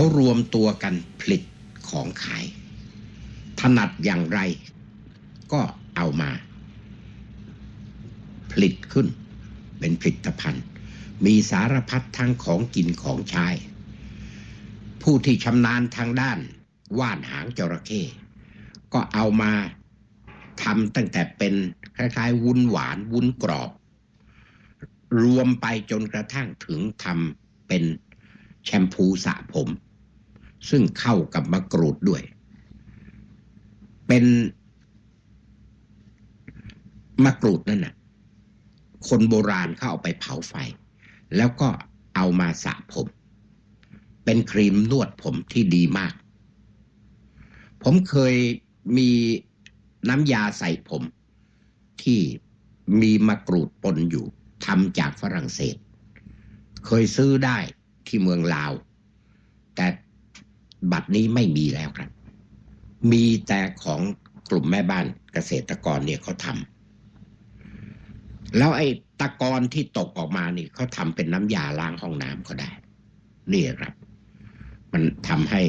เขารวมตัวกันผลิตของขาย ถนัดอย่างไร ก็เอามา ผลิตขึ้น เป็นผลิตภัณฑ์ มีสารพัดทั้งของกินของใช้ ผู้ที่ชำนาญทางด้าน ว่านหางจระเข้ก็เอามาทำตั้งแต่เป็นคล้ายๆ วุ้นหวานวุ้นกรอบ รวมไปจนกระทั่งถึงทำเป็นแชมพูสระผม ซึ่งเข้ากับมะกรูดด้วย เป็นมะกรูดนั่นน่ะ คนโบราณเขาเอาไปเผาไฟ แล้วก็เอามาสระผม เป็นครีมนวดผมที่ดีมาก ผมเคยมีน้ำยาใส่ผมที่มีมะกรูดปนอยู่ทำจากฝรั่งเศส เคยซื้อได้ที่เมืองลาว แต่ บัดนี้ไม่มีแล้วครับ มีแต่ของกลุ่มแม่บ้านเกษตรกรเนี่ยเขาทำแล้วไอ้ตะกอนที่ตกออกมานี่เขาทำเป็นน้ำยาล้างห้องน้ำก็ได้ นี่ครับ มันทำให้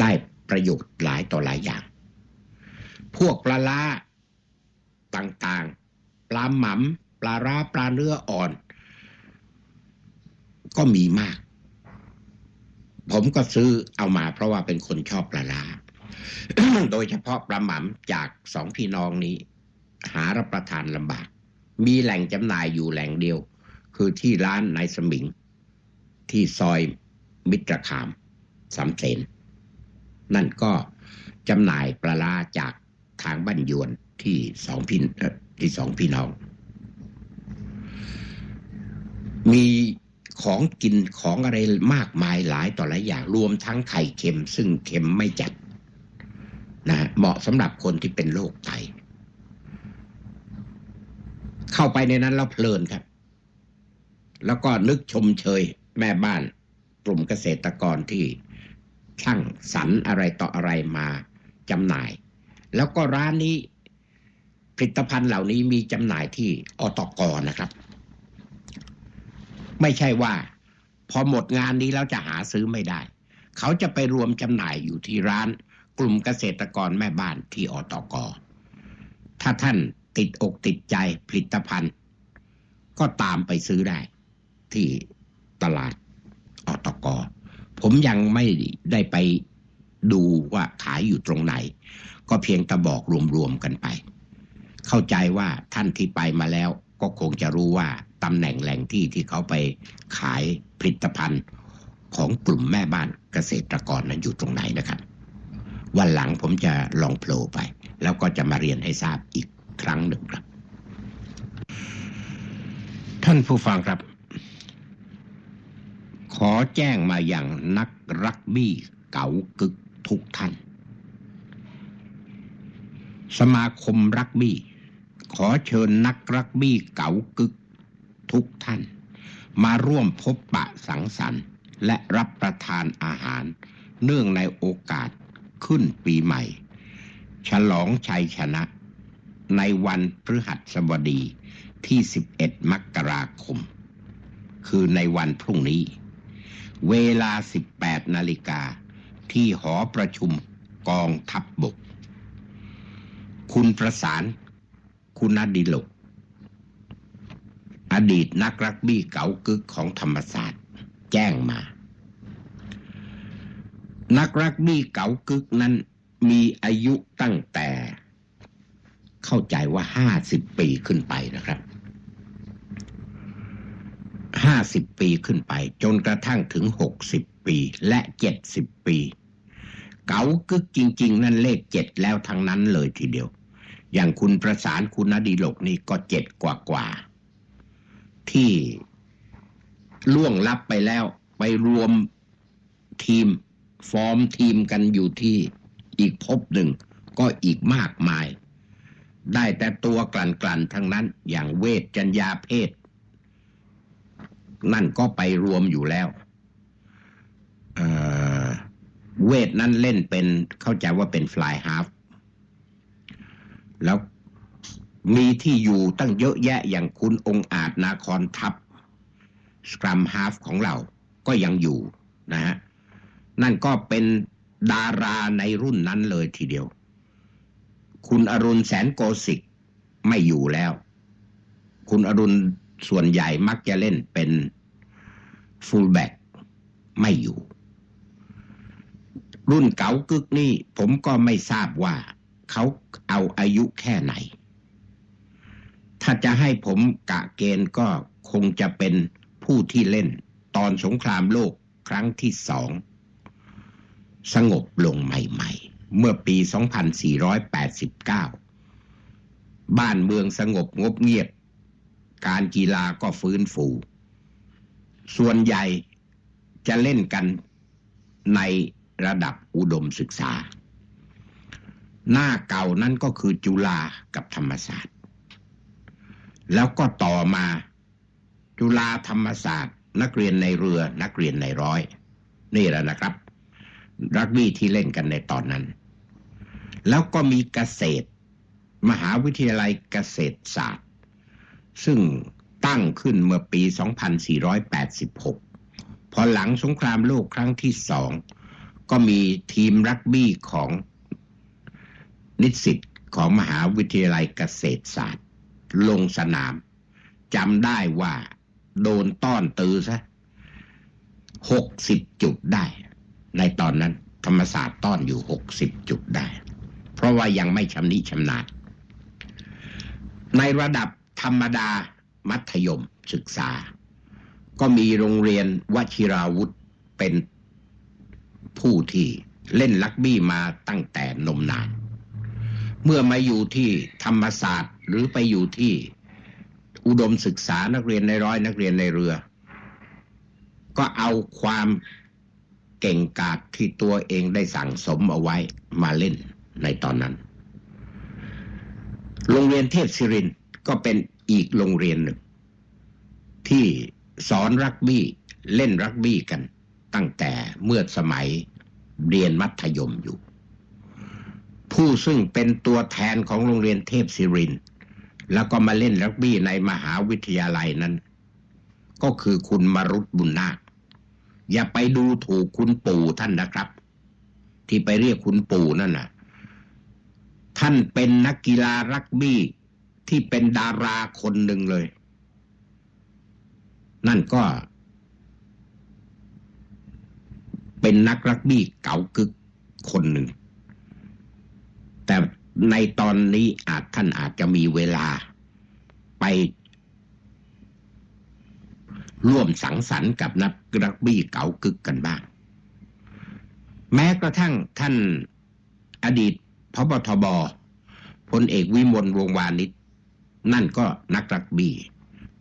ได้ประโยชน์หลายต่อหลายอย่าง พวกปลาล้าต่างๆ ปลาหมำปลาร้าปลาเนื้ออ่อน ก็มีมาก ผมก็ซื้อเอามาเพราะว่าเป็นคนชอบปลาร้าโดยเฉพาะปลาหมำจากสองพี่น้องนี้ หารับประทานลำบาก มีแหล่งจำหน่ายอยู่แหล่งเดียว คือที่ร้านนายสมิง ที่ซอยมิตรคามสำเสนนั่นก็จำหน่ายปลาร้าจากทางบ้านยวนที่สองพี่ที่สองพี่น้อง มี ของกินของอะไรมากมายหลายต่อหลายอย่างรวมทั้งไข่เค็ม ซึ่งเค็มไม่จัดนะฮะเหมาะสำหรับคนที่เป็นโรคไต เข้าไปในนั้นแล้วเพลินครับ แล้วก็นึกชมเชยแม่บ้านกลุ่มเกษตรกรที่ช่างสรรอะไรต่ออะไรมาจำหน่าย แล้วก็ร้านนี้ผลิตภัณฑ์เหล่านี้มีจำหน่ายที่อตกนะครับ ไม่ใช่ว่า พอหมดงานนี้แล้วจะหาซื้อไม่ได้ เขาจะไปรวมจำหน่ายอยู่ที่ร้าน กลุ่มเกษตรกรแม่บ้านที่อตก ถ้าท่านติดอกติดใจผลิตภัณฑ์ ก็ตามไปซื้อได้ ที่ตลาดอตก ผมยังไม่ได้ไปดูว่าขายอยู่ตรงไหน ก็เพียงแต่บอกรวมๆกันไป เข้าใจว่าท่านที่ไปมาแล้วก็คงจะรู้ว่า ตำแหน่งแหล่งที่ที่เขาไปขายผลิตภัณฑ์ของกลุ่มแม่บ้านเกษตรกรนั้นอยู่ตรงไหนนะครับวันหลังผมจะลองโผล่ไป แล้วก็จะมาเรียนให้ทราบอีกครั้งหนึ่งครับ ท่านผู้ฟังครับ ขอแจ้งมาอย่างนักรักบี้เก๋ากึกทุกท่าน สมาคมรักบี้ ขอเชิญนักรักบี้เก๋ากึก ทุกท่าน มาร่วมพบปะสังสรรค์ และรับประทานอาหาร เนื่องในโอกาสขึ้นปีใหม่ ฉลองชัยชนะ ในวันพฤหัสบดีที่ 11 มกราคม คือในวันพรุ่งนี้ เวลา 18 นาฬิกาที่หอประชุมกองทัพบบก คุณประสาน คุณดิลก อดีตนักรักบี้เก๋ากึกของธรรมศาสตร์แจ้งมา นักรักบี้เก๋ากึกนั้นมีอายุตั้งแต่ เข้าใจว่าห้าสิบปีขึ้นไปนะครับห้าสิบปีขึ้นไป จนกระทั่งถึงหกสิบปีและเจ็ดสิบปี เก๋ากึกจริง ๆ นั่นเลขเจ็ดแล้วทั้งนั้นเลยทีเดียว อย่างคุณประสานคุณนดีโลกนี่ก็เจ็ดกว่ากว่า ที่ล่วงลับไปแล้ว ไปรวมทีม ฟอร์มทีมกันอยู่ที่อีกภพหนึ่ง ก็อีกมากมาย ได้แต่ตัวกลั่นๆทั้งนั้น อย่างเวทจัญญาเพศ นั่นก็ไปรวมอยู่แล้วเเวทนั้นเล่นเป็นเข้าใจว่าเป็นฟลายฮาฟแล้ว มีที่อยู่ตั้งเยอะแยะอย่างคุณองอาจนาคอนทัพสครัมฮาฟของเราก็ยังอยู่นะฮะนั่นก็เป็นดาราในรุ่นนั้นเลยทีเดียว คุณอรุณแสนโกสิกไม่อยู่แล้ว คุณอรุณส่วนใหญ่มักจะเล่นเป็นฟูลแบ็กไม่อยู่ รุ่นเก๋ากึกนี่ผมก็ไม่ทราบว่าเขาเอาอายุแค่ไหน ถ้าจะให้ผมกะเกณฑ์ก็คงจะเป็นผู้ที่เล่น ตอนสงครามโลกครั้งที่สอง สงบลงใหม่ๆ เมื่อปี 2489 บ้านเมืองสงบงบเงียบ การกีฬาก็ฟื้นฟู ส่วนใหญ่จะเล่นกันในระดับอุดมศึกษา หน้าเก่านั้นก็คือจุฬากับธรรมศาสตร์ แล้วก็ต่อมาจุฬาธรรมศาสตร์ นักเรียนในเรือนักเรียนในร้อย นี่แหละนะครับ รักบี้ที่เล่นกันในตอนนั้น แล้วก็มีเกษตร มหาวิทยาลัยเกษตรศาสตร์ ซึ่งตั้งขึ้นเมื่อปี 2486 พอหลังสงครามโลกครั้งที่สองก็มีทีมรักบี้ของนิสิตของมหาวิทยาลัยเกษตรศาสตร์ ลงสนามจำได้ว่า โดนต้อนตือซะหกสิบจุดได้ ในตอนนั้น ธรรมศาสตร์ต้อนอยู่หกสิบจุดได้ เพราะว่ายังไม่ชำนิชำนาญในระดับธรรมดามัธยมศึกษา ก็มีโรงเรียนวชิราวุธเป็นผู้ที่เล่นลักบี้มาตั้งแต่นมนาน เมื่อมาอยู่ที่ธรรมศาสตร์ หรือไปอยู่ที่อุดมศึกษานักเรียนในร้อยนักเรียนในเรือ ก็เอาความเก่งกาจที่ตัวเองได้สั่งสมเอาไว้มาเล่นในตอนนั้น โรงเรียนเทพศิรินก็เป็นอีกโรงเรียนหนึ่ง ที่สอนรักบี้เล่นรักบี้กัน ตั้งแต่เมื่อสมัยเรียนมัธยมอยู่ ผู้ซึ่งเป็นตัวแทนของโรงเรียนเทพศิรินทร์ แล้วก็มาเล่นรักบี้ในมหาวิทยาลัยนั้น ก็คือคุณมรุตบุญนาค อย่าไปดูถูกคุณปู่ท่านนะครับ ที่ไปเรียกคุณปู่นั่นน่ะ ท่านเป็นนักกีฬารักบี้ที่เป็นดาราคนหนึ่งเลย นั่นก็ เป็นนักรักบี้เก๋ากึกคนหนึ่งแต่ ในตอนนี้อาจท่านอาจจะมีเวลาไป ร่วมสังสรรค์กับนักรักบี้เก๋ากึกกันบ้าง แม้กระทั่งท่านอดีตพบทบพลเอกวิมลวงวานิชนั่นก็นักรักบี้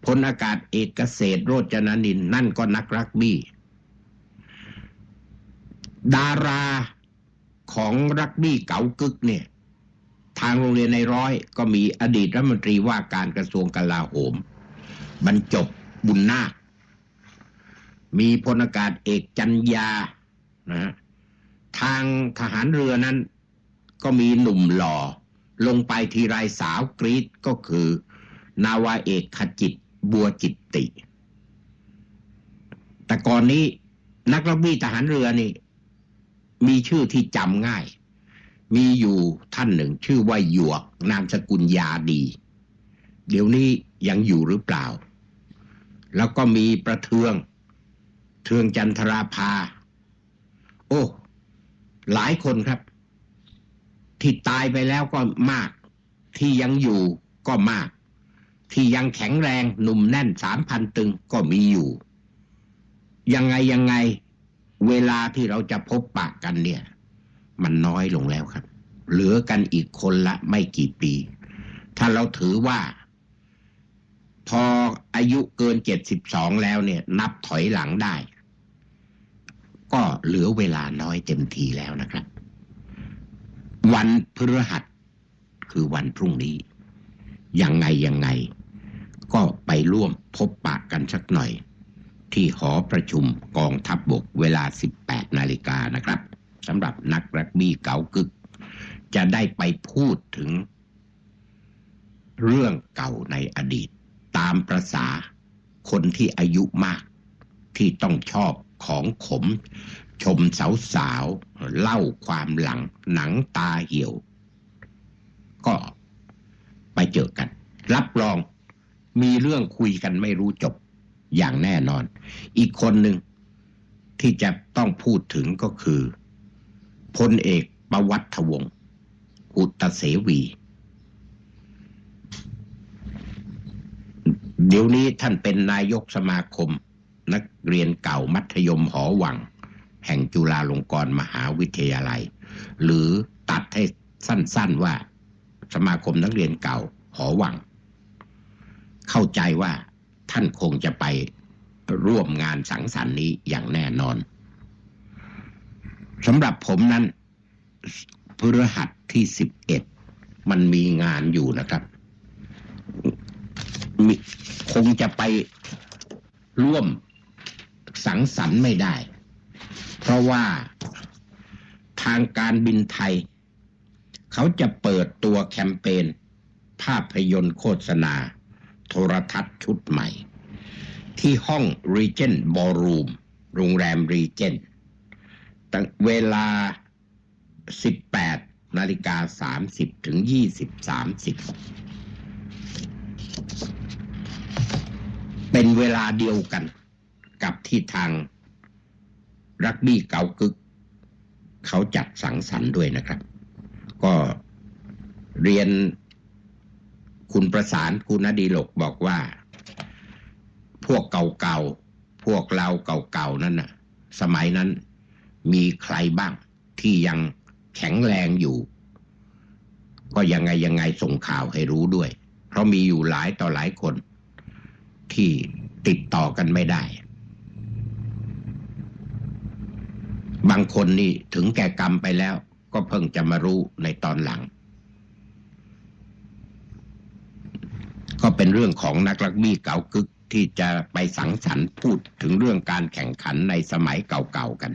พลอากาศเอกเกษตรโรจนานิน นั่นก็นักรักบี้ ดาราของรักบี้เก๋ากึกเนี่ย ทางโรงเรียนในร้อยก็มีอดีตรัฐมนตรีว่าการกระทรวงกลาโหม บรรจบบุญนาค มีพลอากาศเอกจัญญานะฮะทางทหารเรือนั้น ก็มีหนุ่มหล่อ ลงไปทีไรสาวกรีดก็คือ นาวาเอกขจิตบัวจิตติ แต่ก่อนนี้นักรบบี้ทหารเรือนี่ มีชื่อที่จำง่าย มีอยู่ท่านหนึ่งชื่อว่าหยวก นามสกุลยาดี เดี๋ยวนี้ยังอยู่หรือเปล่า แล้วก็มีประเทือง เทืองจันทราภา โอ้ หลายคนครับ ที่ตายไปแล้วก็มาก ที่ยังอยู่ก็มาก ที่ยังแข็งแรงหนุ่มแน่นสามพันตึงก็มีอยู่ ยังไงยังไง เวลาที่เราจะพบปะกันเนี่ย มันน้อยลงแล้วครับ เหลือกันอีกคนละไม่กี่ปี ถ้าเราถือว่า พออายุเกินเจ็ดสิบสองแล้วเนี่ย นับถอยหลังได้ ก็เหลือเวลาน้อยเต็มทีแล้วนะครับ วันพฤหัสคือวันพรุ่งนี้ ยังไงยังไง ก็ไปร่วมพบปะกันสักหน่อย ที่หอประชุมกองทัพบบกเวลา 18 นาฬิกานะครับ สำหรับนักรักบี้เก๋ากึก จะได้ไปพูดถึง เรื่องเก่าในอดีต ตามประษาคนที่อายุมาก ที่ต้องชอบของขม ชมสาวๆ เล่าความหลังหนังตาเหี่ยว ก็ไปเจอกัน รับรองมีเรื่องคุยกันไม่รู้จบอย่างแน่นอน อีกคนหนึ่งที่จะต้องพูดถึงก็คือ พลเอกประวัติวงศ์อุตเสวี เดี๋ยวนี้ท่านเป็นนายกสมาคม นักเรียนเก่ามัธยมหอวัง แห่งจุฬาลงกรณ์มหาวิทยาลัย หรือตัดให้สั้นๆว่าสมาคมนักเรียนเก่าหอวัง เข้าใจว่าท่านคงจะไปร่วมงานสังสรรค์นี้อย่างแน่นอน สำหรับผมนั้นพฤหัสที่สิบเอ็ดมันมีงานอยู่นะครับมีคงจะไปร่วมสังสรรค์ไม่ได้ เพราะว่าทางการบินไทย เขาจะเปิดตัวแคมเปญภาพยนตร์โฆษณา โทรทัศน์ชุดใหม่ ที่ห้อง Regent Ballroom โรงแรม Regent เวลา 18 นาฬิกา 30 ถึง 20 30 เป็นเวลาเดียวกันกับที่ทางรักบี้เกากึก เขาจัดสังสรรค์ด้วยนะครับ ก็เรียนคุณประสานคุณนดีหลกบอกว่า พวกเก่าๆ พวกเราเก่าๆ นั่นน่ะ สมัยนั้น มีใครบ้างที่ยังแข็งแรงอยู่ ก็ยังไงยังไงส่งข่าวให้รู้ด้วย เพราะมีอยู่หลายต่อหลายคน ที่ติดต่อกันไม่ได้ บางคนนี่ถึงแก่กรรมไปแล้ว ก็เพิ่งจะมารู้ในตอนหลัง ก็เป็นเรื่องของนักลักบี้เก่ากึกที่จะไปสังสรรค์พูดถึงเรื่องการแข่งขันในสมัยเก่าๆกัน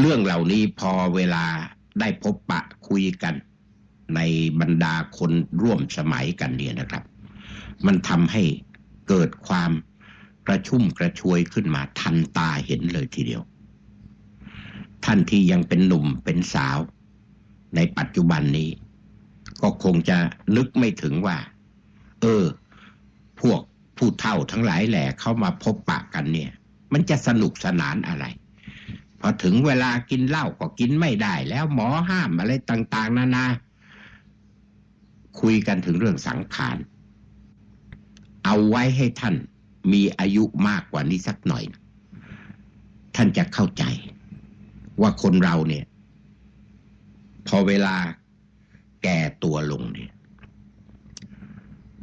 เรื่องเหล่านี้พอเวลาได้พบปะคุยกัน ในบรรดาคนร่วมสมัยกันเนี่ยนะครับ มันทำให้เกิดความกระชุ่มกระชวยขึ้นมาทันตาเห็นเลยทีเดียว ท่านที่ยังเป็นหนุ่มเป็นสาว ในปัจจุบันนี้ ก็คงจะนึกไม่ถึงว่า เออ พวกผู้เฒ่าทั้งหลายแหล่เข้ามาพบปะกันเนี่ย มันจะสนุกสนานอะไร พอถึงเวลากินเหล้าก็กินไม่ได้ แล้วหมอห้ามอะไรต่าง ๆ นานา คุยกันถึงเรื่องสังขาร เอาไว้ให้ท่านมีอายุมากกว่านี้สักหน่อย ท่านจะเข้าใจ ว่าคนเราเนี่ย พอเวลาแก่ตัวลงเนี่ย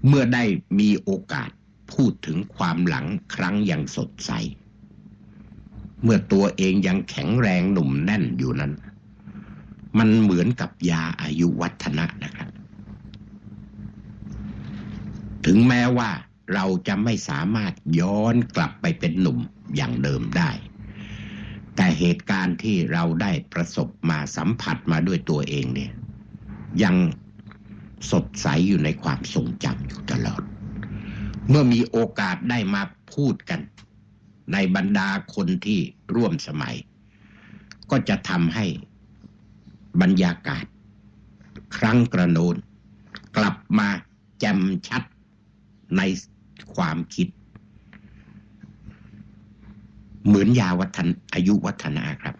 เมื่อได้มีโอกาสพูดถึงความหลังครั้งยังสดใส เมื่อตัวเองยังแข็งแรงหนุ่มแน่นอยู่นั้น มันเหมือนกับยาอายุวัฒนะนะครับ ถึงแม้ว่าเราจะไม่สามารถย้อนกลับไปเป็นหนุ่มอย่างเดิมได้ แต่เหตุการณ์ที่เราได้ประสบมาสัมผัสมาด้วยตัวเองเนี่ย ยังสดใสอยู่ในความทรงจำอยู่ตลอด เมื่อมีโอกาสได้มาพูดกัน ในบรรดาคนที่ร่วมสมัย ก็จะทำให้บรรยากาศ ครั้งกระโนน กลับมาแจ่มชัดในความคิด เหมือนยาวัฒนอายุวัฒนะครับ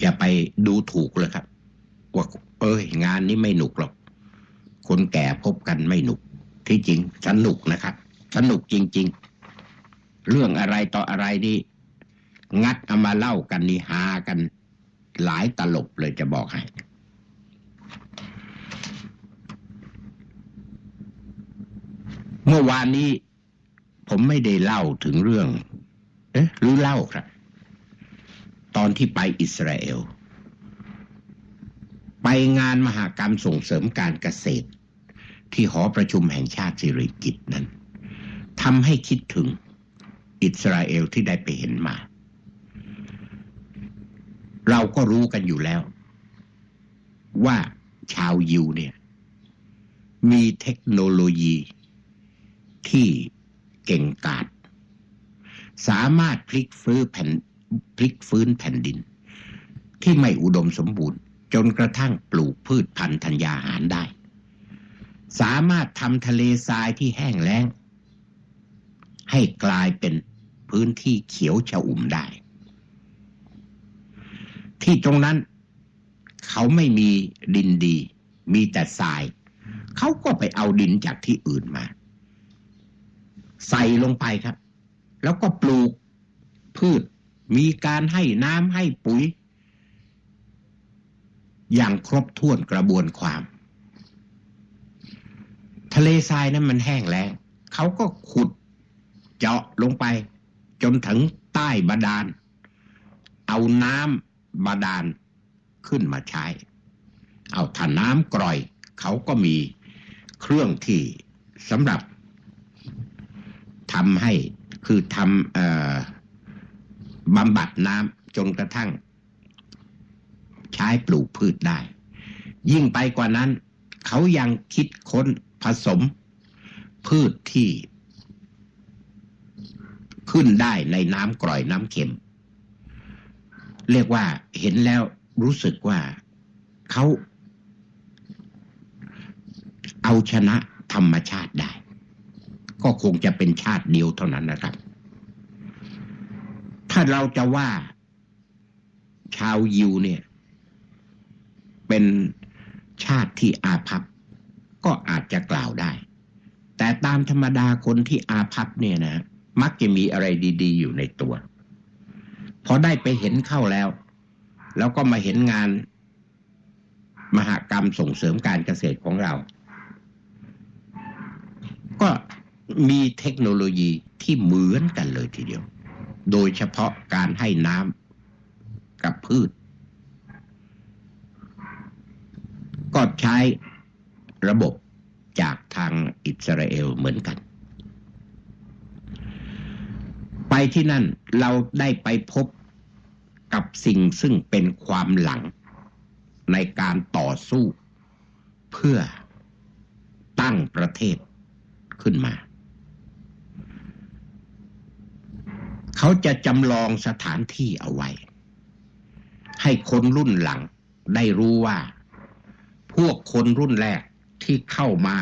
อย่าไปดูถูกเลยครับ ว่าเอ้ย งานนี้ไม่หนุกหรอก คนแก่พบกันไม่หนุก ที่จริงสนุกนะครับ สนุกจริง ๆ เรื่องอะไรต่ออะไรนี่งัดเอามาเล่ากันนี่ฮากัน หลายตลบเลยจะบอกให้เมื่อวานนี้ ผมไม่ได้เล่าถึงเรื่อง เอ๊ะหรือเล่าครับ ตอนที่ไปอิสราเอล ไปงานมหากรรมส่งเสริมการเกษตร ที่หอประชุมแห่งชาติสิริกิตนั้นทำให้คิดถึง อิสราเอลที่ได้ไปเห็นมา เราก็รู้กันอยู่แล้ว ว่าชาวยิวเนี่ย มีเทคโนโลยีที่เก่งกาจสามารถพลิกฟื้นแผ่นพลิกฟื้นแผ่นดิน ที่ไม่อุดมสมบูรณ์ จนกระทั่งปลูกพืชพันธุ์ธัญญาหารได้ สามารถทำทะเลทรายที่แห้งแล้ง ให้กลายเป็น พื้นที่เขียวชอุ่มได้ ที่ตรงนั้น เขาไม่มีดินดี มีแต่ทราย เขาก็ไปเอาดินจากที่อื่นมา ใส่ลงไปครับ แล้วก็ปลูกพืชมีการให้น้ำให้ปุ๋ย อย่างครบถ้วนกระบวนความ ทะเลทรายนั้นมันแห้งแล้งเขาก็ขุดเจาะลงไป จนถึงใต้บาดาล เอาน้ำบาดาลขึ้นมาใช้ เอาถ้าน้ำกร่อย เขาก็มีเครื่องที่สำหรับทำให้คือทำอบำบัดน้ำจนกระทั่ง ใช้ปลูกพืชได้ ยิ่งไปกว่านั้น เขายังคิดค้นผสมพืชที่ ขึ้นได้ในน้ำกร่อยน้ำเค็ม เรียกว่าเห็นแล้วรู้สึกว่าเขาเอาชนะธรรมชาติได้ ก็คงจะเป็นชาติเดียวเท่านั้นนะครับ ถ้าเราจะว่าชาวยิวเนี่ย เป็นชาติที่อาภัพก็อาจจะกล่าวได้ แต่ตามธรรมดาคนที่อาภัพเนี่ยนะ มักจะมีอะไรดี ๆ อยู่ในตัวพอได้ไปเห็นเข้าแล้ว แล้วก็มาเห็นงาน มหากรรมส่งเสริมการเกษตรของเรา ก็มีเทคโนโลยีที่เหมือนกันเลยทีเดียว โดยเฉพาะการให้น้ำกับพืช ก็ใช้ระบบจากทางอิสราเอลเหมือนกัน ไปที่นั่นเราได้ไปพบกับสิ่งซึ่งเป็นความหลังในการต่อสู้ เพื่อตั้งประเทศขึ้นมา เขาจะจำลองสถานที่เอาไว้ ให้คนรุ่นหลังได้รู้ว่า พวกคนรุ่นแรกที่เข้ามา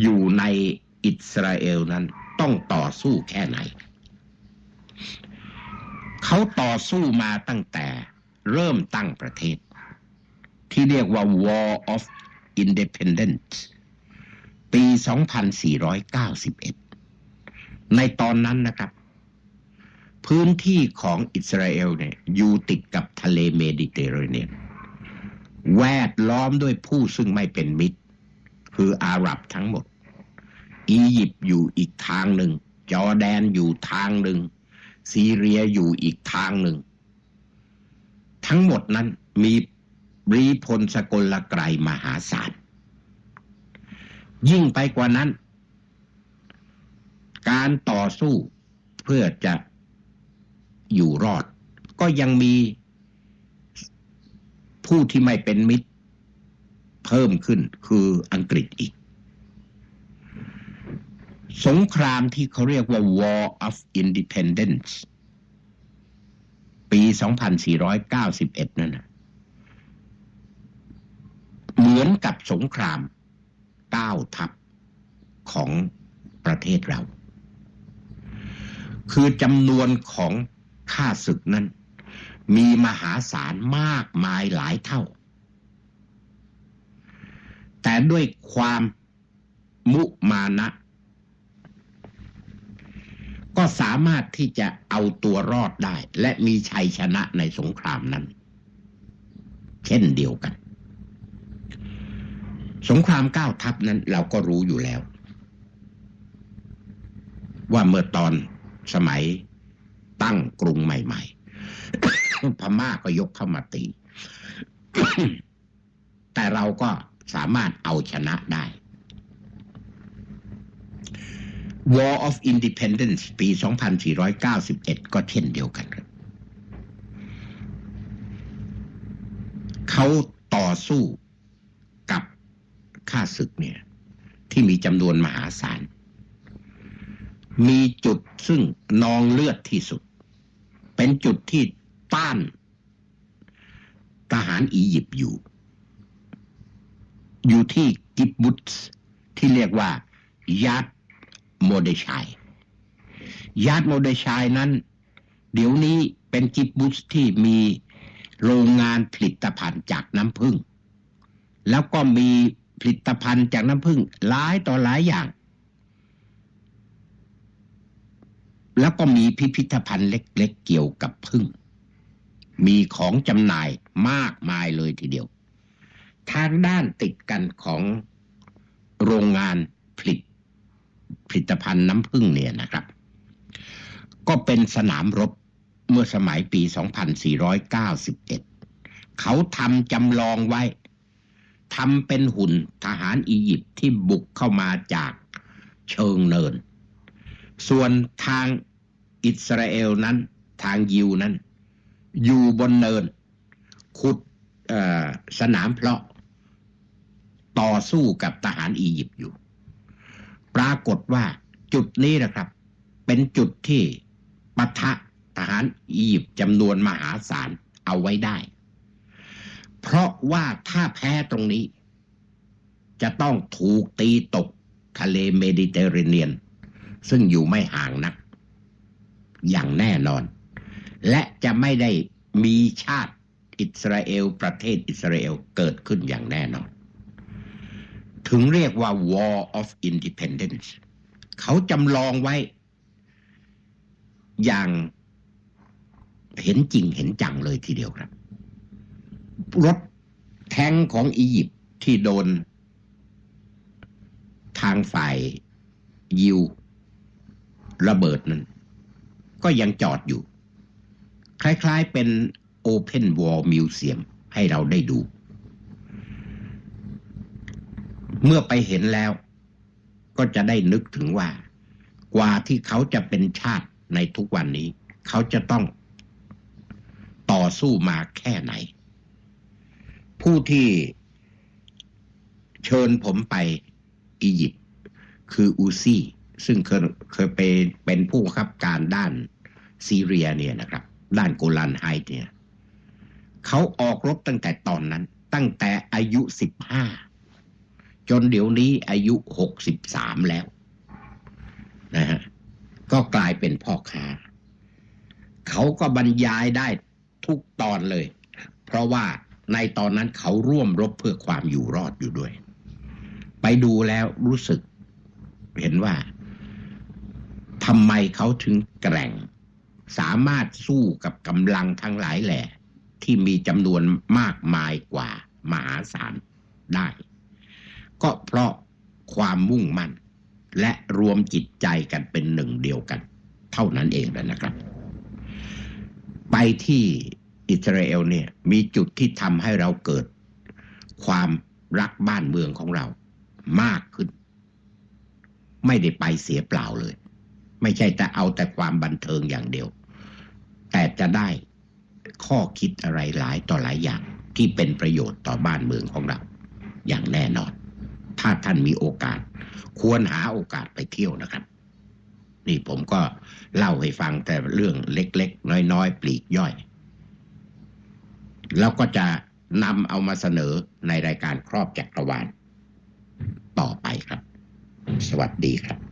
อยู่ในอิสราเอลนั้น ต้องต่อสู้แค่ไหน เขาต่อสู้มาตั้งแต่เริ่มตั้งประเทศ ที่เรียกว่า War of Independence ปี 2491 ในตอนนั้นนะครับ พื้นที่ของอิสราเอลเนี่ยอยู่ติดกับทะเลเมดิเตอร์เรเนียน แวดล้อมด้วยผู้ซึ่งไม่เป็นมิตร คืออาหรับทั้งหมด อียิปต์อยู่อีกทางหนึ่ง จอร์แดนอยู่ทางหนึ่ง ซีเรียอยู่อีกทางหนึ่ง ทั้งหมดนั้นมีบรีพลสกลไกรมหาศาล ยิ่งไปกว่านั้น การต่อสู้เพื่อจะอยู่รอด ก็ยังมีผู้ที่ไม่เป็นมิตร เพิ่มขึ้นคืออังกฤษอีก สงครามที่เขาเรียกว่า War of Independence ปี 2491 นั่นนะเหมือนกับสงครามก้าวทัพของประเทศเรา คือจำนวนของข้าศึกนั้น มีมหาศาลมากมายหลายเท่า แต่ด้วยความมุมานะ ก็สามารถที่จะเอาตัวรอดได้ และมีชัยชนะในสงครามนั้น เช่นเดียวกัน สงครามก้าวทัพนั้นเราก็รู้อยู่แล้ว ว่าเมื่อตอนสมัยตั้งกรุงใหม่ๆ พม่าก็ยกเข้ามาตี แต่เราก็สามารถเอาชนะได้ War of Independence ปี 2491 ก็เช่นเดียวกันครับเขาต่อสู้กับข้าศึกเนี่ย ที่มีจำนวนมหาศาล มีจุดซึ่งนองเลือดที่สุด เป็นจุดที่ต้านทหารอียิปต์อยู่ อยู่ที่กิบบุตส์ที่เรียกว่ายาด โมเดชัยยาดโมเดชัยนั้น เดี๋ยวนี้เป็นกิบบุตส์ที่มีโรงงานผลิตภัณฑ์จากน้ำผึ้งแล้วก็มีผลิตภัณฑ์จากน้ำผึ้งหลายต่อหลายอย่าง แล้วก็มีพิพิธภัณฑ์เล็กๆเกี่ยวกับผึ้งมีของจำหน่ายมากมายเลยทีเดียว ทางด้านติดกันของโรงงานผลิต ผลิตภัณฑ์น้ำผึ้งเนี่ยนะครับ ก็เป็นสนามรบเมื่อสมัยปี 2491 เขาทำจำลองไว้ทำเป็นหุ่นทหารอียิปต์ที่บุกเข้ามาจากเชิงเนิน ส่วนทางอิสราเอลนั้นทางยิวนั้น อยู่บนเนิน ขุดสนามเพลาะ ต่อสู้กับทหารอียิปต์อยู่ ปรากฏว่าจุดนี้นะครับ เป็นจุดที่ปะทะทหารอียิปต์จำนวนมหาศาลเอาไว้ได้ เพราะว่าถ้าแพ้ตรงนี้ จะต้องถูกตีตกทะเลเมดิเตอร์เรเนียน ซึ่งอยู่ไม่ห่างนัก อย่างแน่นอน และจะไม่ได้มีชาติอิสราเอลประเทศอิสราเอลเกิดขึ้นอย่างแน่นอน ถึงเรียกว่า War of Independence เขาจำลองไว้ อย่างเห็นจริงเห็นจังเลยทีเดียวครับ รถแท้งของอียิปต์ที่โดน ทางฝ่ายยิว ระเบิดนั้น ก็ยังจอดอยู่ คล้ายๆเป็น Open Wall Museum ให้เราได้ดู เมื่อไปเห็นแล้ว ก็จะได้นึกถึงว่า กว่าที่เขาจะเป็นชาติในทุกวันนี้ เขาจะต้องต่อสู้มาแค่ไหน ผู้ที่เชิญผมไปอียิปต์คืออูซี่ ซึ่งเคยเคยเป็นเป็นผู้บังคับการด้านซีเรียเนี่ยนะครับ ด้านโกลันไฮเนี่ยเขาออกรบตั้งแต่ตอนนั้น ตั้งแต่อายุสิบห้า จนเดี๋ยวนี้อายุหกสิบสามแล้วนะฮะก็กลายเป็นพ่อค้า เขาก็บรรยายได้ทุกตอนเลย เพราะว่าในตอนนั้นเขาร่วมรบเพื่อความอยู่รอดอยู่ด้วย ไปดูแล้วรู้สึกเห็นว่าทำไมเขาถึงแกร่ง สามารถสู้กับกำลังทั้งหลายแหล่ที่มีจำนวนมากมายกว่ามหาศาลได้ ก็เพราะความมุ่งมั่น และรวมจิตใจกันเป็นหนึ่งเดียวกัน เท่านั้นเองแหละนะครับ ไปที่อิสราเอลเนี่ยมีจุดที่ทำให้เราเกิด ความรักบ้านเมืองของเรามากขึ้น ไม่ได้ไปเสียเปล่าเลย ไม่ใช่แต่เอาแต่ความบันเทิงอย่างเดียว แต่จะได้ข้อคิดอะไรหลายต่อหลายอย่างที่เป็นประโยชน์ต่อบ้านเมืองของเรา อย่างแน่นอน ถ้าท่านมีโอกาส ควรหาโอกาสไปเที่ยวนะครับ นี่ผมก็เล่าให้ฟังแต่เรื่องเล็ก ๆ น้อย ๆ ปลีกย่อย แล้วก็จะนำเอามาเสนอในรายการครอบจักรวาลต่อไปครับ สวัสดีครับ